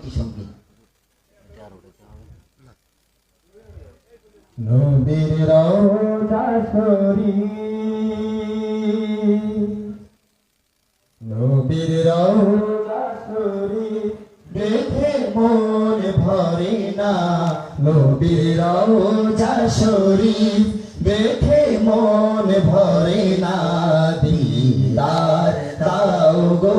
একটি সংগীত নবীর রওজা নবীর রওজা দেখে মন ভরে না নবীর রওজা দেখে মন ভরে না দিদার দাও গো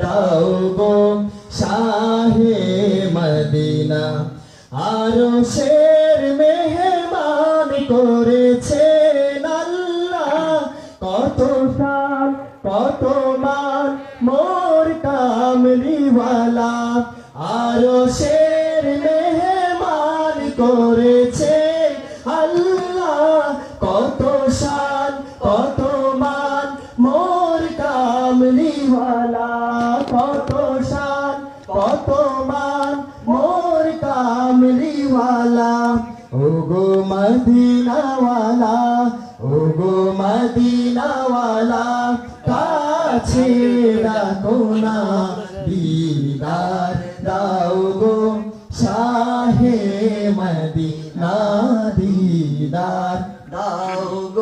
দাও গো শাহে মদিনা। আরও শের মেহমান করেছেন আল্লাহ। কত সাল, কত মান মোর কামলিওয়ালা। আরও শের মেহমান করেছে আল্লাহ। কত সাল কত সাল কত মান, মোর কামলিওয়ালা। ও গো মদিনাওয়ালা ও গো মদিনাওয়ালা, কাছে রাখো না দিদার, দাও গো শাহে মদিনা দিদার, দাও গো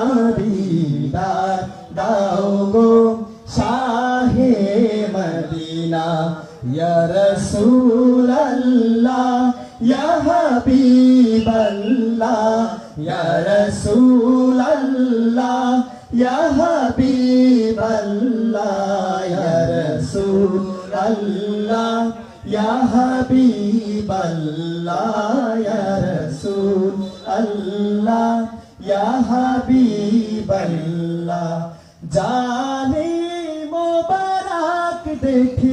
মদিনা ইয়া রাসূলাল্লাহ ইয়া হাবিবাল্লাহ ইয়া রাসূলাল্লাহ ইয়া হাবিবাল্লাহ ইয়া রাসূলাল্লাহ ইয়া হাবিবাল্লাহ ইয়া রাসূলাল্লাহ ইয়া হাবিবাল্লাহ জানি Take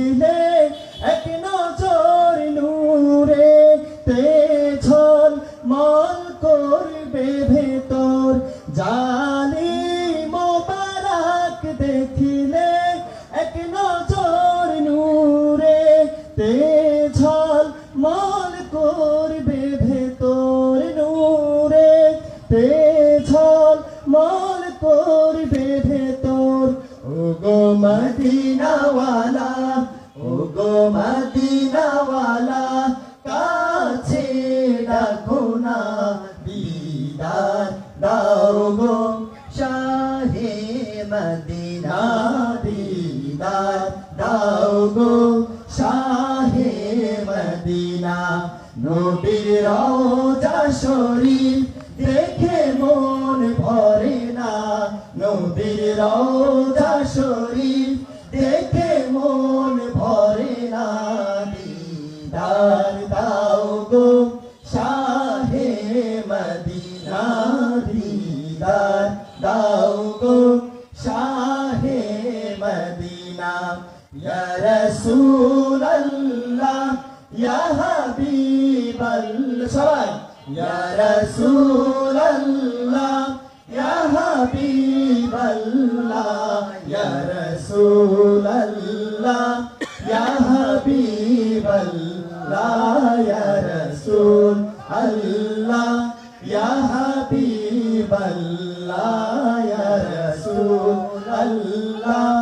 মদিনা দাও গো শাহে মদিনা। নবীর রওজা শরীফ দেখে মন ভরে না। নবীর রওজা শরীফ يا رسول الله يا حبيب সবাই يا رسول الله يا حبيب الله يا رسول الله يا حبيب الله يا رسول الله يا حبيب الله يا رسول الله